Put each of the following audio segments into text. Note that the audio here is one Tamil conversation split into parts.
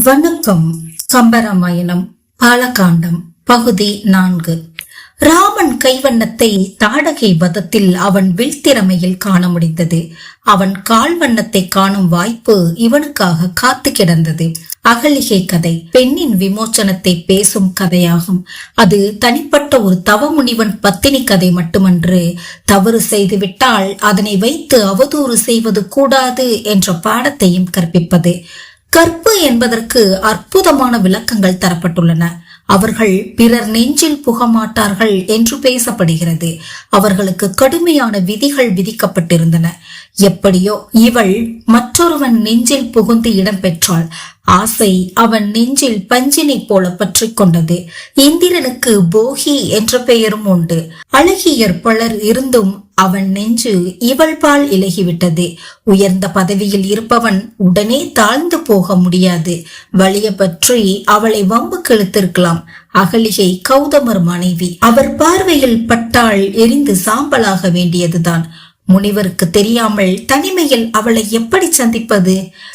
வணக்கம் கம்பராமாயணம் பாலகாண்டம் பகுதி நான்கு. ராமன் கைவண்ணத்தை தாடகை வதத்தில் அவன் வில்திறமையில் காண முடிந்தது. அவன் கால்வண்ணத்தை காணும் வாய்ப்பு இவனுக்காக காத்து கிடந்தது. அகலிகை கதை பெண்ணின் விமோச்சனத்தை பேசும் கதையாகும். அது தனிப்பட்ட ஒரு தவ முனிவன் பத்தினி கதை மட்டுமன்று. தவறு செய்துவிட்டால் அதனை வைத்து அவதூறு செய்வது கூடாது என்ற பாடத்தையும் கற்பிப்பது. கற்பு என்பதற்கு அற்புதமான விளக்கங்கள் தரப்பட்டுள்ளன. அவர்கள் பிறர் நெஞ்சில் புகமாட்டார்கள் என்று பேசப்படுகிறது. அவர்களுக்கு கடுமையான விதிகள் விதிக்கப்பட்டிருந்தன. எப்படியோ இவள் மற்றொருவன் நெஞ்சில் புகுந்து இடம்பெற்றாள் ஆசை அவன் நெஞ்சில் பஞ்சினை போல பற்றி கொண்டது. இந்திரனுக்கு போகி என்ற பெயரும் உண்டு. அழகியர் பலர் இருந்தும் அவன் நெஞ்சு இவள் பால் இலகிவிட்டது. உயர்ந்த பதவியில் இருப்பவன் உடனே தாழ்ந்து போக முடியாது. வழிய பற்றி அவளை வம்பு கிழித்திருக்கலாம். அகலிகை கௌதமர் மனைவி. அவர் பார்வையில் பட்டாள் எரிந்து சாம்பலாக வேண்டியதுதான். முனிவருக்கு தெரியாமல் தனிமையில் அவளை எப்படி சந்திப்பது?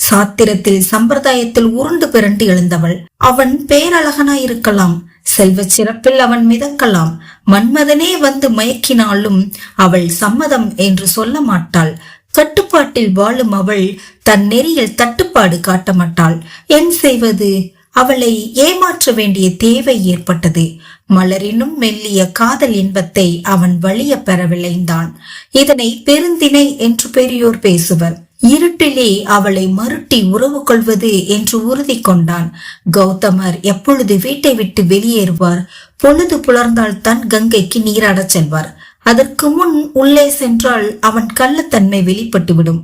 சாத்திரத்தில் சம்பிரதாயத்தில் உருண்டு பிறண்டு எழுந்தவள். அவன் பேரழகனாயிருக்கலாம். செல்வ சிறப்பில் அவன் மிதக்கலாம். மன்மதனே வந்து மயக்கினாலும் அவள் சம்மதம் என்று சொல்ல மாட்டாள். கட்டுப்பாட்டில் வாழும் அவள் தன் நெறியில் தட்டுப்பாடு காட்ட மாட்டாள். என் செய்வது? அவளை ஏமாற்ற வேண்டிய தேவை ஏற்பட்டது. மலரினும் மெல்லிய காதல் இன்பத்தை அவன் வழிய பெற விளைந்தான் இதனை பெருந்திணை என்று பெரியோர் பேசுவர். இருட்டிலே அவளை மருட்டி உறவு கொள்வது என்று உறுதி கொண்டான். கௌதமர் எப்பொழுது வீட்டை விட்டு வெளியேறுவார் பொழுது புலர்ந்தால் தான் கங்கைக்கு நீராடச் செல்வார். அதற்கு முன் உள்ளே சென்றால் அவன் கள்ளத்தன்மை வெளிப்பட்டுவிடும்.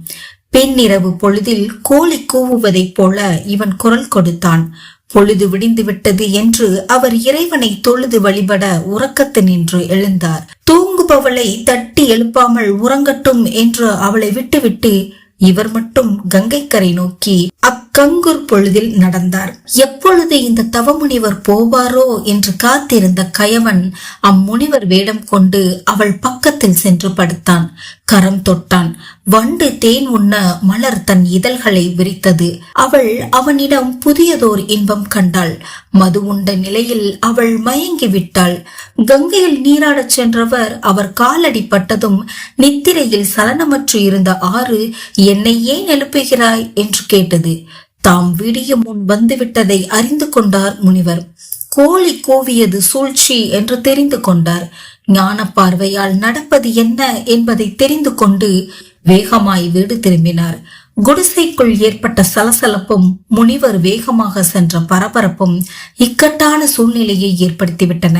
பின்னிரவு பொழுதில் கோழி கூவுவதைப் போல இவன் குரல் கொடுத்தான். பொழுது விடிந்து விட்டது என்று அவர் இறைவனை தொழுது வழிபட உறக்கத்து நின்று எழுந்தார். தூங்குபவளை தட்டி எழுப்பாமல் உறங்கட்டும் என்று அவளை விட்டுவிட்டு இவர் மட்டும் கங்கைக்கரை நோக்கி அக்கங்குர் பொழுதில் நடந்தார். எப்பொழுது இந்த தவமுனிவர் போவாரோ என்று காத்திருந்த கயவன் அம்முனிவர் வேடம் கொண்டு அவள் பக்கத்தில் சென்று படுத்தான். கரம் தொட்டான். வண்டு தேன் உண்ண மலர் தன் இதழ்களை விரித்தது. அவள் அவனிடம் புதியதோர் இன்பம் கண்டாள். மது உண்ட நிலையில் அவள் மயங்கி விட்டாள். கங்கையில் நீராடச் சென்றவர் அவர் காலடி பட்டதும் நித்திரையில் சலனமற்று இருந்த ஆறு என்னை ஏன் எழுப்புகிறாய்? என்று கேட்டது. தாம் விடியும் முன் வந்துவிட்டதை அறிந்து கொண்டார் முனிவர். கோழி கூவியது சூழ்ச்சி என்று தெரிந்து கொண்டார். ஞான பார்வையால் நடப்பது என்ன என்பதை தெரிந்து கொண்டு வேகமாய் வீடு திரும்பினார். குடிசைக்குள் ஏற்பட்ட சலசலப்பும் முனிவர் வேகமாக சென்ற பரபரப்பும் இக்கட்டான சூழ்நிலையை ஏற்படுத்திவிட்டன.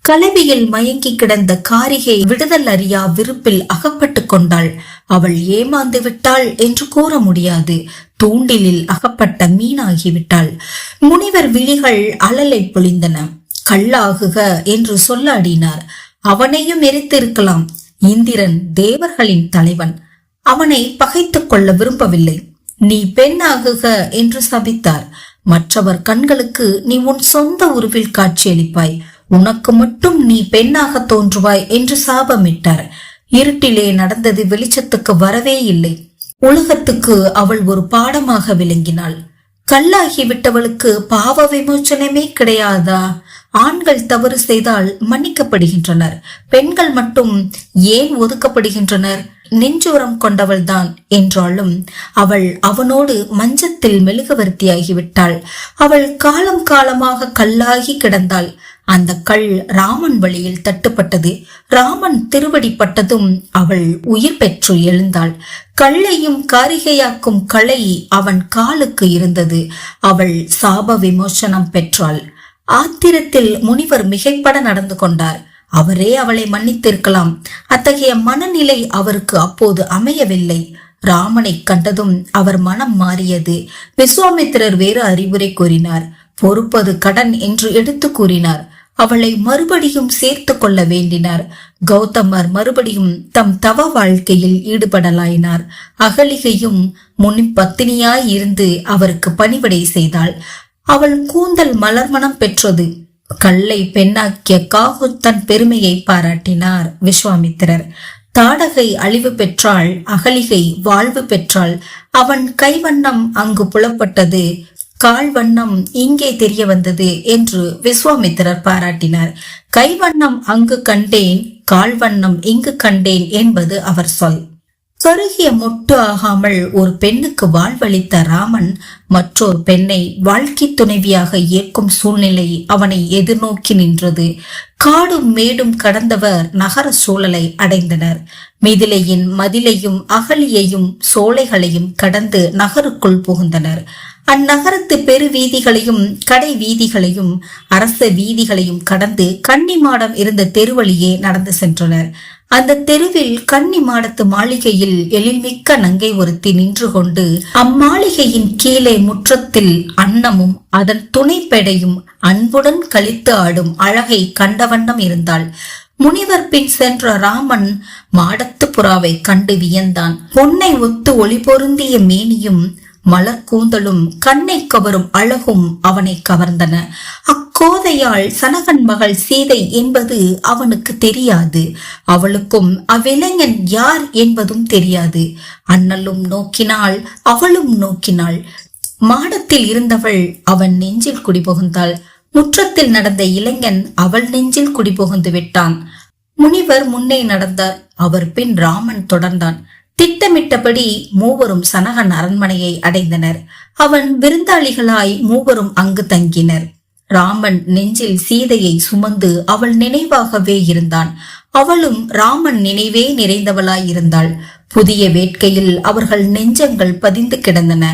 கலவியில் மயங்கி கிடந்த காரிகை விடுதல் அறியா விருப்பில் அகப்பட்டு கொண்டாள். அவள் ஏமாந்து விட்டாள் என்று கூற முடியாது. தூண்டிலில் அகப்பட்ட மீனாகிவிட்டாள் முனிவர் விழிகள் அலலை பொழிந்தன. கல்லாகுக என்று சொல்லாடினார். அவனையும் எரித்திருக்கலாம். இந்திரன் தேவர்களின் தலைவன். அவனை பகைத்துக் கொள்ள விரும்பவில்லை. நீ பெண்ணாகுக என்று சபித்தார். மற்றவர் கண்களுக்கு நீ உன் சொந்த உருவில் காட்சியளிப்பாய். உனக்கு மட்டும் நீ பெண்ணாக தோன்றுவாய் என்று சாபமிட்டார். இருட்டிலே நடந்தது வெளிச்சத்துக்கு வரவே இல்லை. உலகத்துக்கு அவள் ஒரு பாடமாக விளங்கினாள். கல்லாகி விட்டவளுக்கு பாவ விமோச்சனமே கிடையாதா? ஆண்கள் தவறு செய்தால் மன்னிக்கப்படுகின்றனர். பெண்கள் மட்டும் ஏன் ஒதுக்கப்படுகின்றனர்? நெஞ்சோரம் கொண்டவள்தான் என்றாலும் அவள் அவனோடு மஞ்சத்தில் மெழுகவர்த்தியாகிவிட்டாள். அவள் காலம் காலமாக கல்லாகி கிடந்தாள். அந்த கல் ராமன் வழியில் தட்டுப்பட்டது. ராமன் திருவடிப்பட்டதும் அவள் உயிர் பெற்று எழுந்தாள். கல்லையும் காரிகையாக்கும் கலை அவன் காலுக்கு இருந்தது. அவள் சாப விமோசனம் பெற்றாள். ஆத்திரத்தில் முனிவர் மிகைப்பட நடந்து கொண்டார். அவரே அவளை மன்னித்திருக்கலாம். அத்தகைய மனநிலை அவருக்கு அப்போது அமையவில்லை. ராமனை கண்டதும் அவர் மனம் மாறியது. விஸ்வாமித்திரர் வேறு அறிவுரை கூறினார். பொறுப்பது கடன் என்று எடுத்து கூறினார். அவளை மறுபடியும் சேர்த்து கொள்ள வேண்டினார். கௌதமர் மறுபடியும் தம் தவ வாழ்க்கையில் ஈடுபடலாயினார். அகலிகையும் முன் பத்தினியாய் இருந்து அவருக்கு பணிவிடை செய்தாள். அவள் கூந்தல் மலர்மணம் பெற்றது. கல்லை பெண்ணாக்கிய காகு தன் பெருமையை பாராட்டினார் விஸ்வாமித்திரர். தாடகை அழிவு பெற்றாள் அகலிகை வாழ்வு பெற்றாள். அவன் கைவண்ணம் அங்கு புலப்பட்டது கால்வண்ணம் இங்கே தெரிய வந்தது என்று விஸ்வாமித்திரர் பாராட்டினார். கைவண்ணம் அங்கு கண்டேன் கால்வண்ணம் இங்கு கண்டேன் என்பது அவர் சொல். சொருகிய மொட்டு ஆகாமல் ஒரு பெண்ணுக்கு வாழ்வளித்த ராமன் மற்றொரு பெண்ணை வாழ்க்கை துணைவியாக ஏற்கும் சூழ்நிலை அவனை எதிர்நோக்கி நின்றது. காடும் மேடும் கடந்தவர் நகர சூழலை அடைந்தனர். மிதிலையின் மதிலையும் அகலியையும் சோலைகளையும் கடந்து நகருக்குள் புகுந்தனர். அந்நகரத்து பெரு வீதிகளையும் கடை வீதிகளையும் அரச வீதிகளையும் கடந்து கன்னிமாடம் இருந்த தெருவழியே நடந்து சென்றனர். அந்த தெருவில் கன்னி மாடத்து மாளிகையில் எழில்மிக்க நங்கை ஒருத்தி நின்று கொண்டு அம்மாளிகையின் கீழே முற்றத்தில் அன்னமும் அதன் துணைப்பெடையும் அன்புடன் கழித்து ஆடும் அழகை கண்டவண்ணம் இருந்தாள். முனிவர் பின் சென்ற ராமன் மாடத்து புறாவை கண்டு வியந்தான். பொன்னை ஒத்து ஒளி பொருந்திய மேனியும் மலர் கூந்தலும் கண்ணை கவரும் அழகும் அவனை கவர்ந்தன. கோதையாள் சனகன் மகள் சீதை என்பது அவனுக்கு தெரியாது. அவளுக்கும் அவ்விளைஞன் யார் என்பதும் தெரியாது. அண்ணலும் நோக்கினாள் அவளும் நோக்கினாள். மாடத்தில் இருந்தவள் அவன் நெஞ்சில் குடிபுகுந்தாள். முற்றத்தில் நடந்த இளைஞன் அவள் நெஞ்சில் குடிபுகுந்து விட்டான். முனிவர் முன்னே நடந்தார். அவர் பின் ராமன் தொடர்ந்தான். திட்டமிட்டபடி மூவரும் சனகன் அரண்மனையை அடைந்தனர். அவன் விருந்தாளிகளாய் மூவரும் அங்கு தங்கினர். ராமன் நெஞ்சில் சீதையை சுமந்து அவள் நினைவாகவே இருந்தான். அவளும் ராமன் நினைவே நிறைந்தவளாயிருந்தாள். புதிய வேட்கையில் அவர்கள் நெஞ்சங்கள் பதிந்து கிடந்தன.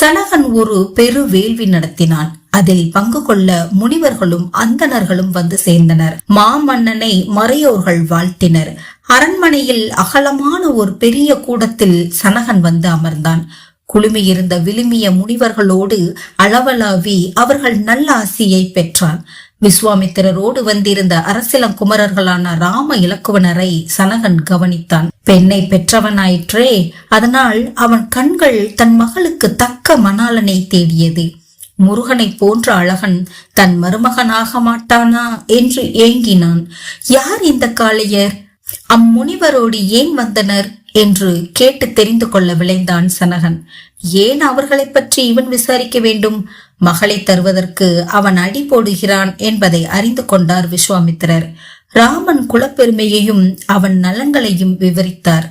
சனகன் ஒரு பெரு வேள்வி நடத்தினான். அதில் பங்கு கொள்ள முனிவர்களும் அந்தணர்களும் வந்து சேர்ந்தனர். மாமன்னனை மறையோர்கள் வாழ்த்தினர். அரண்மனையில் அகலமான ஒரு பெரிய கூடத்தில் சனகன் வந்து அமர்ந்தான். குழுமியிருந்த விழுமிய முனிவர்களோடு அளவலாவி அவர்கள் நல்ல ஆசியை பெற்றான் விஸ்வாமித்திரரோடு வந்திருந்த அரசிலங்குமரர்களான ராம இலக்குவனரை சனகன் கவனித்தான். பெண்ணை பெற்றவனாயிற்றே அதனால் அவன் கண்கள் தன் மகளுக்கு தக்க மணாலனை தேடியது. முருகனை போன்ற அழகன் தன் மருமகனாக மாட்டானா? என்று ஏங்கினான். யார் இந்த காளையர்? அம்முனிவரோடு ஏன் வந்தனர்? என்று கேட்டு தெரிந்து கொள்ள விளைந்தான் சனகன். ஏன் அவர்களை பற்றி இவன் விசாரிக்க வேண்டும்? மகளை தருவதற்கு அவன் அடி போடுகிறான் என்பதை அறிந்து கொண்டார் விஸ்வாமித்திரர். ராமன் குலப்பெருமையையும் அவன் நலன்களையும் விவரித்தார்.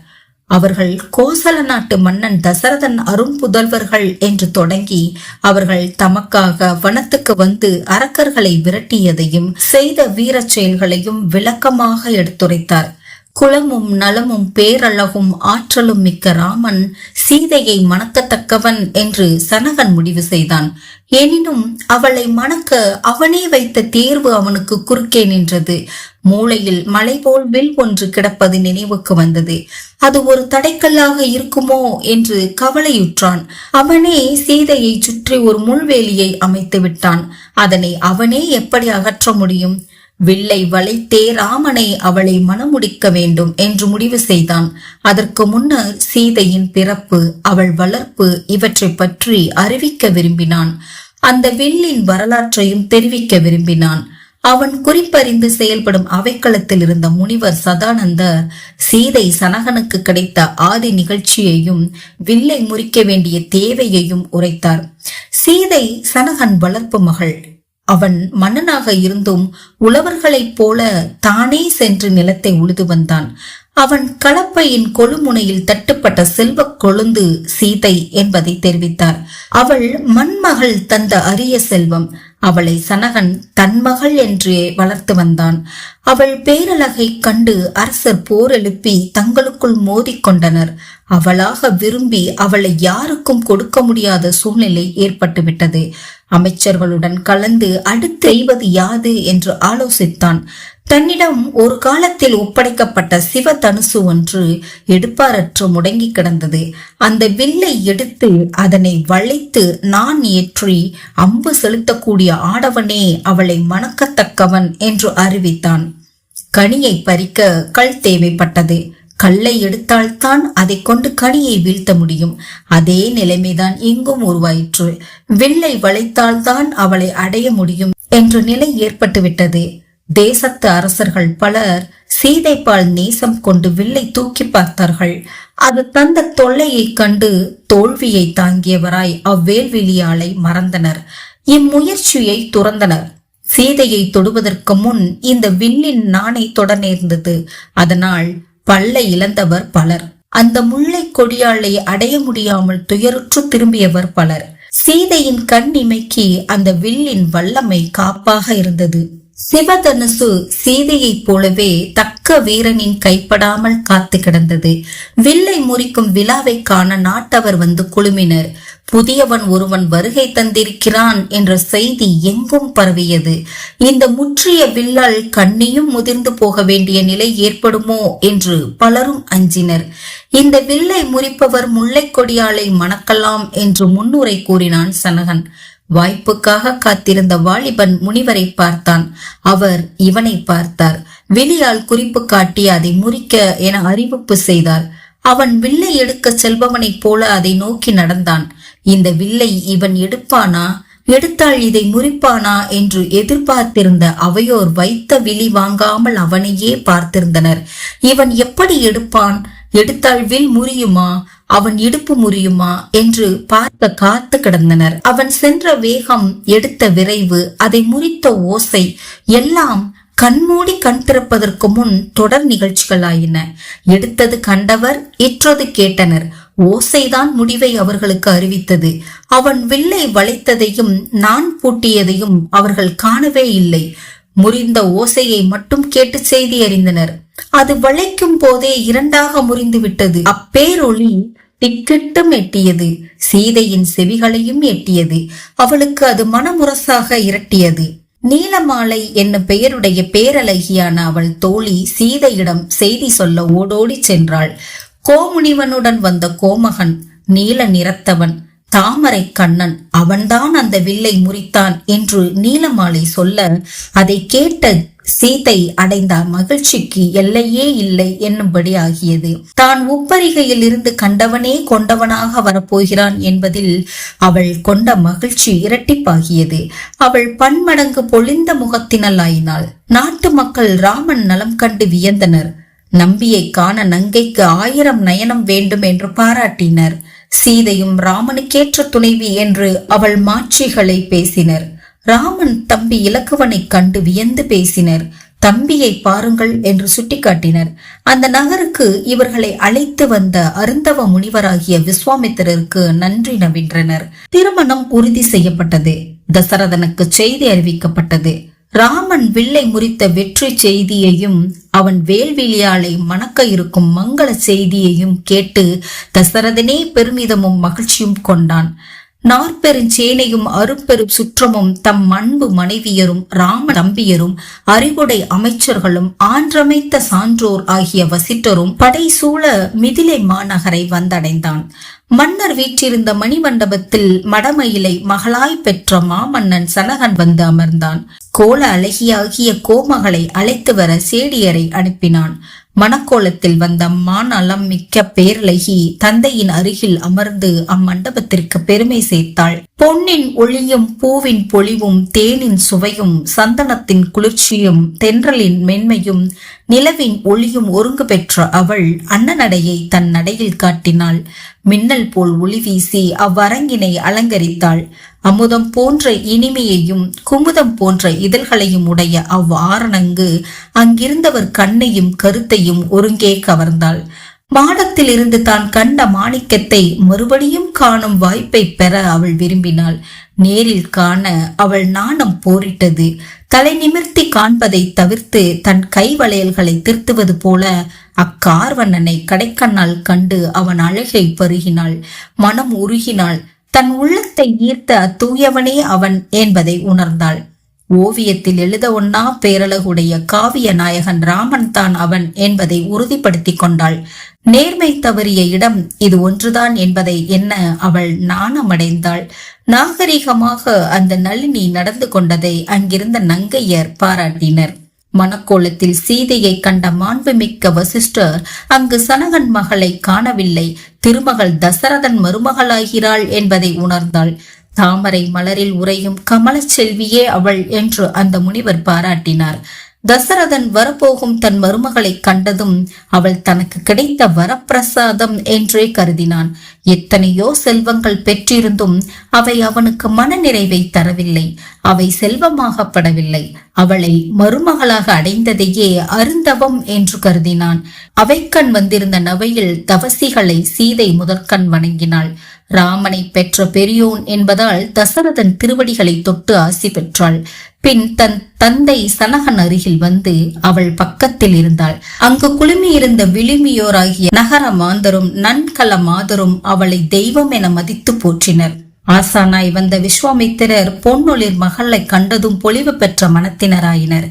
அவர்கள் கோசல நாட்டு மன்னன் தசரதன் அரும்புதல்வர்கள் என்று தொடங்கி அவர்கள் தமக்காக வனத்துக்கு வந்து அரக்கர்களை விரட்டியதையும் செய்த வீரச் செயல்களையும் விளக்கமாக எடுத்துரைத்தார். குளமும் நலமும் பேரழகும் ஆற்றலும் மிக்க ராமன் சீதையை மணக்கத்தக்கவன் என்று சனகன் முடிவு செய்தான். எனினும் அவளை மணக்க அவனே வைத்த தேர்வு அவனுக்கு குறுக்கே நின்றது. மூளையில் மலை போல் வில் ஒன்று கிடப்பது நினைவுக்கு வந்தது. அது ஒரு தடைக்கல்லாக இருக்குமோ என்று கவலையுற்றான். அவனே சீதையை சுற்றி ஒரு முள்வேலியை அமைத்து விட்டான். அதனை அவனே எப்படி அகற்ற முடியும்? வில்லை வளைத்தே ராமனை அவளை மணமுடிக்க வேண்டும் என்று முடிவு செய்தான். அதற்கு முன்னர் சீதையின் பிறப்பு அவள் வளர்ப்பு இவற்றை பற்றி அறிவிக்க விரும்பினான். அந்த வில்லின் வரலாற்றையும் தெரிவிக்க விரும்பினான். அவன் குறிப்பறிந்து செயல்படும் அவைக்களத்தில் இருந்த முனிவர் சதானந்தர் சீதை சனகனுக்கு கிடைத்த ஆதி நிகழ்ச்சியையும் வில்லை முறிக்க வேண்டிய தேவையையும் உரைத்தார். சீதை சனகன் வளர்ப்பு மகள். அவன் மன்னனாக இருந்தும் உழவர்களைப் போல தானே சென்று நிலத்தை உழுது வந்தான். அவன் கலப்பையின் கொழுமுனையில் தட்டுப்பட்ட செல்வ கொழுந்து சீதை என்பதை தெரிவித்தார். அவள் மண்மகள் தந்த அரிய செல்வம். அவளை சனகன் தன் மகள் என்றே வளர்த்து வந்தான். அவள் பேரழகை கண்டு அரசர் போர் எழுப்பி தங்களுக்குள் மோதிக்கொண்டனர் அவளாக விரும்பி அவளை யாருக்கும் கொடுக்க முடியாத சூழ்நிலை ஏற்பட்டுவிட்டது அமைச்சர்களுடன் கலந்து அடுத்து செய்வது யாது என்று ஆலோசித்தான். தன்னிடம் ஒரு காலத்தில் ஒப்படைக்கப்பட்ட சிவ தனுசு ஒன்று எடுப்பாரற்று முடங்கி கிடந்தது. அந்த வில்லை எடுத்து அதனை வளைத்து நான் ஏற்றி அம்பு செலுத்தக்கூடிய ஆடவனே அவளை மணக்கத்தக்கவன் என்று அறிவித்தான். கனியை பறிக்க கல் தேவைப்பட்டது. கல்லை எடுத்தால்தான் அதை கொண்டு கனியை வீழ்த்த முடியும். அதே நிலைமைதான் இங்கும் உருவாயிற்று. வில்லை வளைத்தால்தான் அவளை அடைய முடியும் என்ற நிலை ஏற்பட்டுவிட்டது. தேசத்து அரசர்கள் பலர் சீதைப்பால் நேசம் கொண்டு வில்லை தூக்கி பார்த்தார்கள். அது தந்த தொல்லையைக் கண்டு தோல்வியை தாங்கியவராய் அவ்வேல்விழியாளை மறந்தனர். இம்முயற்சியை துறந்தனர். சீதையை தொடுவதற்கு முன் இந்த வில்லின் நாணை தொட நேர்ந்தது அதனால் பல்லை இழந்தவர் பலர். அந்த முல்லை கொடியாளை அடைய முடியாமல் துயருற்று திரும்பியவர் பலர். சீதையின் கண் இமைக்கு அந்த வில்லின் வல்லமை காப்பாக இருந்தது. சிவதனுசு சீதையைப் போலவே தக்க வீரனின் கைப்படாமல் காத்து கிடந்தது. வில்லை முறிக்கும் விழாவை காண நாட்டவர் வந்து குழுமினர். புதியவன் ஒருவன் வருகை தந்திருக்கிறான் என்ற செய்தி எங்கும் பரவியது. இந்த முற்றிய வில்லால் கண்ணியும் முதிர்ந்து போக வேண்டிய நிலை ஏற்படுமோ என்று பலரும் அஞ்சினர். இந்த வில்லை முறிப்பவர் முல்லை கொடியாளை மணக்கலாம் என்று முன்னுரை கூறினான் சனகன். வாய்ப்புக்காக காத்திருந்த வாலிபன் முனிவரை பார்த்தான். அவர் இவனை பார்த்தார். விழியால் குறிப்பு காட்டி அதை முறிக்க என அறிவிப்பு செய்தார். அவன் வில்லை எடுக்க செல்பவனைப் போல அதை நோக்கி நடந்தான். இந்த வில்லை இவன் எடுப்பானா? எடுத்தால் இதை முறிப்பானா? என்று எதிர்பார்த்திருந்த அவையோர் வைத்த விழி வாங்காமல் அவனையே பார்த்திருந்தனர். இவன் எப்படி எடுப்பான்? எடுத்தால் வில் முறியுமா? அவன் இடுப்பு முறியுமா என்று பார்க்க காத்து கிடந்தனர். அவன் சென்ற வேகம் எடுத்த விரைவு அதை முறித்த ஓசை எல்லாம் கண்மூடி கண் திறப்பதற்கு முன் தொடர் நிகழ்ச்சிகளாயின. எடுத்தது கண்டவர் இற்றது கேட்டனர். ஓசைதான் முடிவை அவர்களுக்கு அறிவித்தது. அவன் வில்லை வளைத்ததையும் நான் பூட்டியதையும் அவர்கள் காணவே இல்லை. முறிந்த ஓசையை மட்டும் கேட்டு செய்தி அறிந்தனர். அது வளைக்கும் போதே இரண்டாக முறிந்து விட்டது. அப்பேரொளி திக்கிட்டும் எட்டியது. சீதையின் செவிகளையும் எட்டியது. அவளுக்கு அது மனமுரசாக இரட்டியது. நீலமாலை என்னும் பெயருடைய பேரழகியான அவள் தோழி சீதையிடம் செய்தி சொல்ல ஓடோடி சென்றாள். கோமுனிவனுடன் வந்த கோமகன் நீல நிறத்தவன் தாமரை கண்ணன் அவன்தான் அந்த வில்லை முறித்தான் என்று நீலமாலை சொல்ல அதை கேட்ட சீதை அடைந்த மகிழ்ச்சிக்கு எல்லையே இல்லை என்னும்படி ஆகியது. தான் உப்பரிகையில் இருந்து கண்டவனே கொண்டவனாக வரப்போகிறான் என்பதில் அவள் கொண்ட மகிழ்ச்சி இரட்டிப்பாகியது. அவள் பன்மடங்கு பொழிந்த முகத்தினலாயினாள் நாட்டு மக்கள் ராமன் நலம் கண்டு வியந்தனர். நம்பியை காண நங்கைக்கு ஆயிரம் நயனம் வேண்டும் என்று பாராட்டினர். சீதையும் ராமனுக்கேற்ற துணைவி என்று அவள் மாட்சிகளை பேசினர். ராமன் தம்பி இலக்குவனை கண்டு வியந்து பேசினர். தம்பியை பாருங்கள் என்று சுட்டிக்காட்டினர். அந்த நகருக்கு இவர்களை அழைத்து வந்த அருந்தவ முனிவராகிய விஸ்வாமித்திரருக்கு நன்றி நவின்றனர். திருமணம் உறுதி செய்யப்பட்டது. தசரதனுக்கு செய்தி அறிவிக்கப்பட்டது. ராமன் வில்லை முறித்த வெற்றி செய்தியையும் அவன் வேல்விழியாளை மணக்க இருக்கும் மங்கள செய்தியையும் கேட்டு தசரதனே பெருமிதமும் மகிழ்ச்சியும் கொண்டான். நாற்பெருஞ்சேனையும் அரும்பெரும் சுற்றமும் தம் அன்பு மனைவியரும் ராம தம்பியரும் அறிவுடை அமைச்சர்களும் ஆன்றமைத்த சான்றோர் ஆகிய வசிட்டரும் படை சூழ மிதிலை மாநகரை வந்தடைந்தான். மன்னர் வீற்றிருந்த மணிமண்டபத்தில் மடமயிலை மகளாய் பெற்ற மாமன்னன் சனகன் வந்து அமர்ந்தான். கோல அழகியாகிய கோமகளை அழைத்து வர சேடியரை அனுப்பினான். மணக்கோலத்தில் வந்த மாநலம் மிக்க பேரழகி தந்தையின் அருகில் அமர்ந்து அம்மண்டபத்திற்கு பெருமை சேர்த்தாள். பொன்னின் ஒளியும் பூவின் பொலிவும் தேனின் சுவையும் சந்தனத்தின் குளிர்ச்சியும் தென்றலின் மென்மையும் நிலவின் ஒளியும் ஒருங்கு பெற்ற அவள் அன்னநடையை தன் நடையில் காட்டினாள். மின்னல் போல் ஒளி வீசி அவ்வரங்கினை அலங்கரித்தாள். அமுதம் போன்ற இனிமையையும் குமுதம் போன்ற இதழ்களையும் உடைய அவ்வாரணங்கு அங்கிருந்தவர் கண்ணையும் கருத்தையும் ஒருங்கே கவர்ந்தாள். மாடத்தில் இருந்து தான் கண்ட மாணிக்கத்தை மறுபடியும் காணும் வாய்ப்பை பெற அவள் விரும்பினாள். நேரில் காண அவள் நாணம் போரிட்டது. தலை நிமிர்த்தி காண்பதை தவிர்த்து தன் கை வளையல்களை திருத்துவது போல அக்கார்வண்ணனை கடைக்கண்ணால் கண்டு அவன் அழகை பருகினாள். மனம் உருகினாள். தன் உள்ளத்தை ஈர்த்த தூயவனே அவன் என்பதை உணர்ந்தாள். ஓவியத்தில் எழுத ஒன்னா பேரழகுடைய காவிய நாயகன் ராமன் தான் அவன் என்பதை உறுதிப்படுத்திக் கொண்டாள். நேர்மை தவறிய இடம் இது ஒன்றுதான் என்பதை என்ன அவள் நாணமடைந்தாள் நாகரிகமாக அந்த நளினி நடந்து கொண்டதை அங்கிருந்த நங்கையர் பாராட்டினர். மணக்கோலத்தில் சீதையை கண்ட மாண்புமிக்க வசிஷ்டர் அங்கு சனகன் மகளை காணவில்லை. திருமகள் தசரதன் மருமகளாகிறாள் என்பதை உணர்ந்தாள். தாமரை மலரில் உறையும் கமல செல்வியே அவள் என்று அந்த முனிவர் பாராட்டினார். தசரதன் வரப்போகும் தன் மருமகளை கண்டதும் அவள் தனக்கு கிடைத்த வரப்பிரசாதம் என்றே கருதினான். எத்தனையோ செல்வங்கள் பெற்றிருந்தும் அவை அவனுக்கு மனநிறைவை தரவில்லை. அவை செல்வமாகப்படவில்லை அவளை மருமகளாக அடைந்ததையே அருந்தவம் என்று கருதினான். அவைக்கண் வந்திருந்த நவையில் தவசிகளை சீதை முதற்கண் வணங்கினாள். ராமனை பெற்ற பெரியோன் என்பதால் தசரதன் திருவடிகளை தொட்டு ஆசி பெற்றாள். பின் தன் தந்தை சனகன் அருகில் வந்து அவள் பக்கத்தில் இருந்தாள். அங்கு குழுமியிருந்த விழுமியோராகிய நகர மாந்தரும் நன்கல மாதரும் அவளை தெய்வம் என மதித்து போற்றினர். ஆசானாய் வந்த விஸ்வாமித்திரர் பொன்னொளிர் மகளை கண்டதும் பொலிவு பெற்ற மனத்தினராயினர்.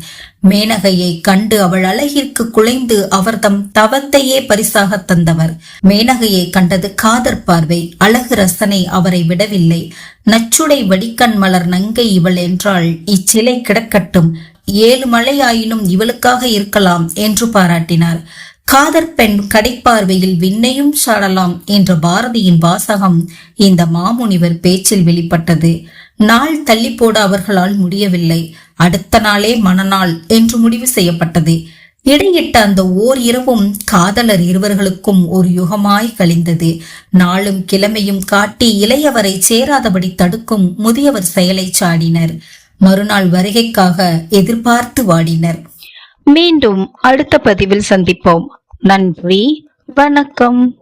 மேனகையை கண்டு அவள் அழகிற்கு குலைந்து அவர்தம் தவத்தையே பரிசாக தந்தவர். மேனகையை கண்டது காதற் பார்வை அழகு ரசனை அவரை விடவில்லை. நச்சுடை வடிக்கண் மலர் நங்கை இவள் என்றால் இச்சிலை கிடக்கட்டும் ஏழு மலையாயினும் இவளுக்காக இருக்கலாம் என்று பாராட்டினார். காதற் பெண் கடைப்பார்வையில் விண்ணையும் சாடலாம் என்ற பாரதியின் வாசகம் இந்த மாமுனிவர் பேச்சில் வெளிப்பட்டது. நாள் தள்ளி போட அவர்களால் முடியவில்லை. அடுத்த நாளே மணநாள் என்று முடிவு செய்யப்பட்டது. இடையிட்ட அந்த ஓர் இரவும் காதலர் இருவர்களுக்கும் ஒரு யுகமாய் கழிந்தது. நாளும் கிழமையும் காட்டி இளையவரை சேராதபடி தடுக்கும் முதியவர் செயலை சாடினர். மறுநாள் வருகைக்காக எதிர்பார்த்து வாடினர். மீண்டும் அடுத்த பதிவில் சந்திப்போம். நன்றி. வணக்கம்.